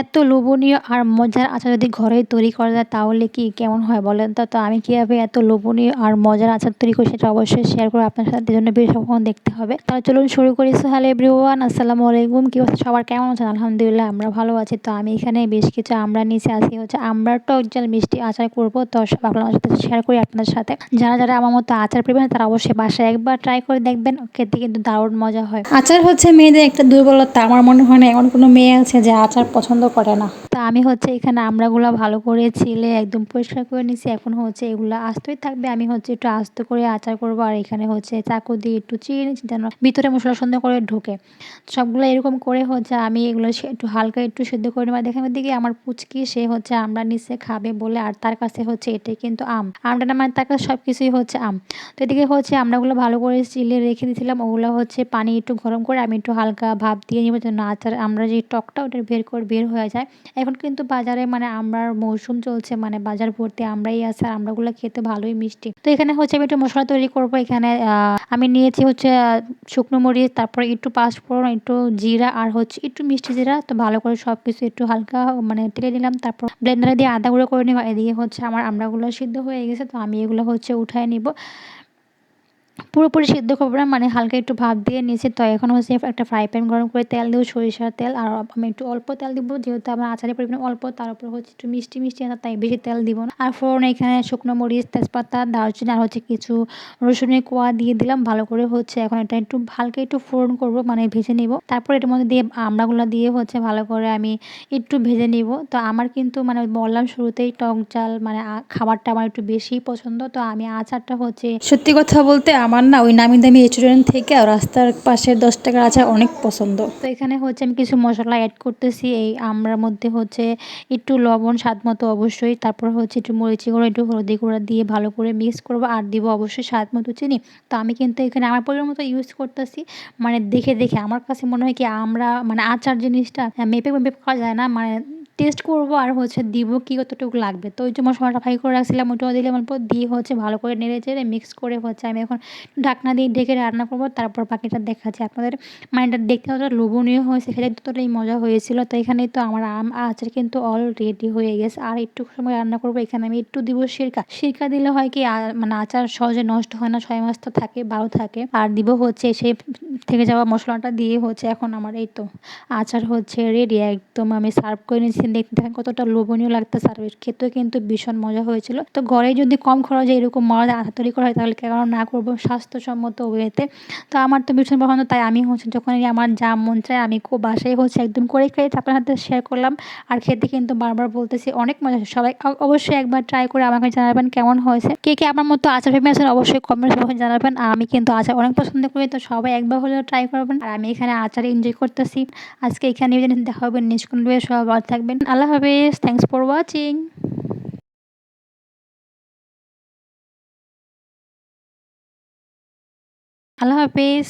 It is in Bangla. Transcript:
এত লোভনীয় আর মজার আচার যদি ঘরেই তৈরি করা যায়, তাহলে কি কেমন হয় বলেন? তো তো আমি কীভাবে এত লোভনীয় আর মজার আচার তৈরি করি সেটা অবশ্যই শেয়ার করে আপনার সাথে জন্য সম্পূর্ণ দেখতে হবে। তাহলে চলুন শুরু করি। হ্যালো এভরিওয়ান আসসালামু আলাইকুম। কী হচ্ছে সবার কেমন আছেন? আলহামদুলিল্লাহ, আমরা ভালো আছি। তো আমি এখানে বেশ কিছু আমরা নিচে আজকে হচ্ছে আমরা টক জাল মিষ্টি আচার করব। তো সব আপনার সাথে শেয়ার করি আপনাদের সাথে। যারা যারা আমার মতো আচার প্রেমী তারা অবশ্যই বাসায় একবার ট্রাই করে দেখবেন। খেতে কিন্তু দারুণ মজা হয়। আচার হচ্ছে মেয়েদের একটা দুর্বলতা। আমার মনে হয় না এমন কোনো মেয়ে আছে যে আচার পছন্দ করে না। তা আমি হচ্ছে এখানে আমড়াগুলো ভালো করে ছিলে, একদম পরিষ্কার করে নিছি। এখন হচ্ছে এগুলো আস্তই থাকবে। আমি হচ্ছে একটু আস্ত করে আচার করব। আর এখানে হচ্ছে চাকু দিয়ে একটু চিড়ে নিচ্ছি যেন ভিতরে মশলা সুন্দর করে ঢোকে। সবগুলো এরকম করে হচ্ছে আমি এগুলো একটু হালকা একটু সেদ্ধ করে নেব। দেখেন দিকে আমার পুচকি, সে হচ্ছে আমরা নিচে খাবে বলে। আর তার কাছে হচ্ছে এটাই কিন্তু আম। আমটা না মানে তার কাছে সব কিছুই হচ্ছে আম। তো এদিকে হচ্ছে আমড়াগুলো ভালো করে চিলে রেখে দিয়েছিলাম ওগুলো হচ্ছে পানি একটু গরম করে আমি একটু হালকা ভাপ দিয়ে নিব যেন আচার আমরা যে টকটা ওটা বের করে, বের হয়ে যায়। এখন কিন্তু বাজারে মানে আমরার মৌসুম চলছে মানে বাজার ভর্তি আমরাই আছে আর আমরাগুলো খেতে ভালোই মিষ্টি। তো এখানে হচ্ছে আমি একটু মশলা তৈরি করব, এখানে আমি নিয়েছি হচ্ছে শুকনো মরিচ, তারপর একটু পাঁচফোড়ন, একটু জিরা আর হচ্ছে একটু মিষ্টি জিরা। তো ভালো করে সব কিছু একটু হালকা মানে তেলে দিলাম তারপর ব্লেন্ডারে দিয়ে আদা গুঁড়ো করে নিব। এদিকে হচ্ছে আমার আমড়াগুলো সিদ্ধ হয়ে গেছে, তো আমি এগুলো হচ্ছে উঠায় নিব। পুরোপুরি সিদ্ধ করব না মানে হালকা একটু ভাপ দিয়ে নিয়েছি। তো এখন হচ্ছে একটা ফ্রাই প্যান গরম করে তেল দেবো, সরিষার তেল, আর আমি একটু অল্প তেল দিব, যেহেতু আমার আচারের পরিমাণ অল্প, তার উপর হচ্ছে একটু মিষ্টি মিষ্টি আছে তাই বেশি তেল দিব না। আর ফোড়ন এখানে শুকনো মরিচ, তেজপাতা, দারচিনি, আর হচ্ছে কিছু রসুনের কোয়া দিয়ে দিলাম, ভালো করে হচ্ছে এখন এটা একটু হালকা একটু ফোড়ন করব মানে ভেজে নিব। তারপর এটার মধ্যে দিয়ে আমড়াগুলো দিয়ে হচ্ছে ভালো করে আমি একটু ভেজে নিব। তো আমার কিন্তু মানে বললাম শুরুতেই টক চাল মানে খাবারটা আমার একটু বেশি পছন্দ, তো আমি আচারটা হচ্ছে সত্যি কথা বলতে আমার না ওই নামি দামি রেস্টুরেন্ট থেকে আর রাস্তার পাশে দশ টাকার আচার অনেক পছন্দ। তো এখানে হচ্ছে আমি কিছু মশলা অ্যাড করতেছি। এই আমরার মধ্যে হচ্ছে একটু লবণ, স্বাদ মতো অবশ্যই। তারপর হচ্ছে একটু মরিচি গুঁড়ো, একটু হলদি গুঁড়ো দিয়ে ভালো করে মিক্স করব। আর দিব অবশ্যই স্বাদ মতো চিনি। তো আমি কিন্তু এখানে আমার পরিমাণ মতো ইউজ করতেছি। মানে দেখে দেখে আমার কাছে মনে হয় কি আমরা মানে আচার জিনিসটা মেপে মেপে করা যায় না। মানে টেস্ট করব আর হচ্ছে দিব কী কতটুকু লাগবে। তো ওই যে মশলাটা ফ্রাই করে রাখছিলাম, ওটাও দিলাম, অল্প দিয়ে হচ্ছে ভালো করে নেড়ে চেড়ে মিক্স করে হচ্ছে আমি এখন ঢাকনা দিয়ে ঢেকে রান্না করব, তারপর বাকিটা দেখাচ্ছি আপনাদের। মানে এটা দেখতে অতটা লোভনীয় হয়েছে, খেতে ততটাই মজা হয়েছিল। তো এখানে তো আমার আম, আচার কিন্তু অল রেডি হয়ে গেছে। আর একটু সময় রান্না করব, এখানে আমি একটু দিব সিরকা। সিরকা দিলে হয় কি মানে আচার সহজে নষ্ট হয় না, ছয় মাস তো থাকে, ভালো থাকে। আর দিব হচ্ছে সেই থেকে যাওয়া মশলাটা দিয়ে হচ্ছে এখন আমার এই তো আচার হচ্ছে রেডি একদম আমি সার্ভ করে নিয়েছি। দেখতে দেখেন কতটা লোভনীয় লাগতে সার্ভিস খেতেও কিন্তু ভীষণ মজা হয়েছিল। তো ঘরে যদি কম খরচে এরকম মজা আচার তৈরি করা হয়, তাহলে কেন না করব? স্বাস্থ্যসম্মত ওয়েতে। তো আমার তো ভীষণ পছন্দ, তাই আমি হচ্ছে যখন আমার যা মন চায় আমি খুব বাসায় হচ্ছে একদম করে খেয়ে আপনার সাথে শেয়ার করলাম। আর খেতে কিন্তু বারবার বলতেছি, অনেক মজা সবাই অবশ্যই একবার ট্রাই করে আমাকে জানাবেন কেমন হয়েছে। কে কে আমার মতো আচার ফেমে আছেন অবশ্যই কমেন্ট বক্সে জানাবেন। আমি কিন্তু আচার অনেক পছন্দ করি, তো সবাই একবার হলেও ট্রাই করবেন। আর আমি এখানে আচার এনজয় করতেছি। আজকে এখানে দেখা হবে কোনো সবাই ভালো থাকবেন আল্লাহ হাফেজ থ্যাংকস ফর ওয়াচিং আল্লাহ হাফেজ